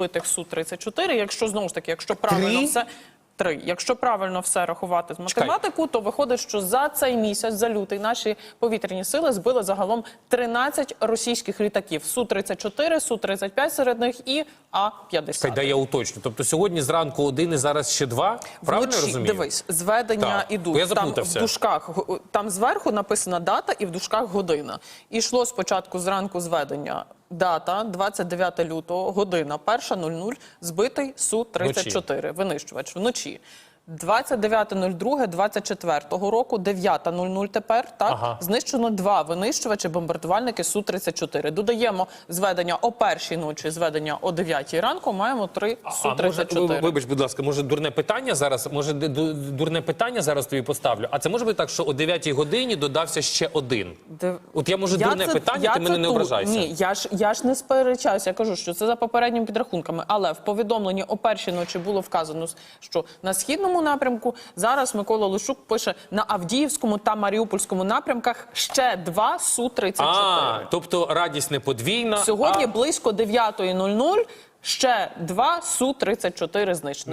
збитих Су-34. Якщо знову ж таки, якщо правильно Три? все. Три. Якщо правильно все рахувати з математику, то виходить, що за цей місяць, за лютий, наші повітряні сили збили загалом 13 російських літаків: Су-34, Су-35 серед них і А-50. Хай дай я уточню. Тобто сьогодні зранку один і зараз ще два. Правильно я Вночі, розумію? дивись, зведення Так, ідуть. бо я там в дужках там зверху написана дата і в дужках година. І йшло спочатку зранку зведення. Дата 29 лютого, година, перша 00, збитий Су-34, винищувач вночі. 29.02 24 року, 9.00 тепер, так, Ага. знищено два винищувачі, бомбардувальники Су-34. Додаємо зведення о першій ночі, зведення о 9 ранку, маємо три може, Су-34. ви- вибач, будь ласка, може дурне питання зараз? Може, дурне питання зараз тобі поставлю? А це може бути так, що о 9 годині додався ще один? Див- От я може дурне це- питання, я ти мене не ту- ображайся. Ні, я ж я ж не сперечаюся. Я кажу, що це за попередніми підрахунками. Але в повідомленні о першій ночі було вказано, що на східному напрямку зараз Микола Лушук пише на Авдіївському та Маріупольському напрямках ще два су 34 А, тобто радість не подвійна. Сьогодні а... близько 9.00 ще два су 34 знищені.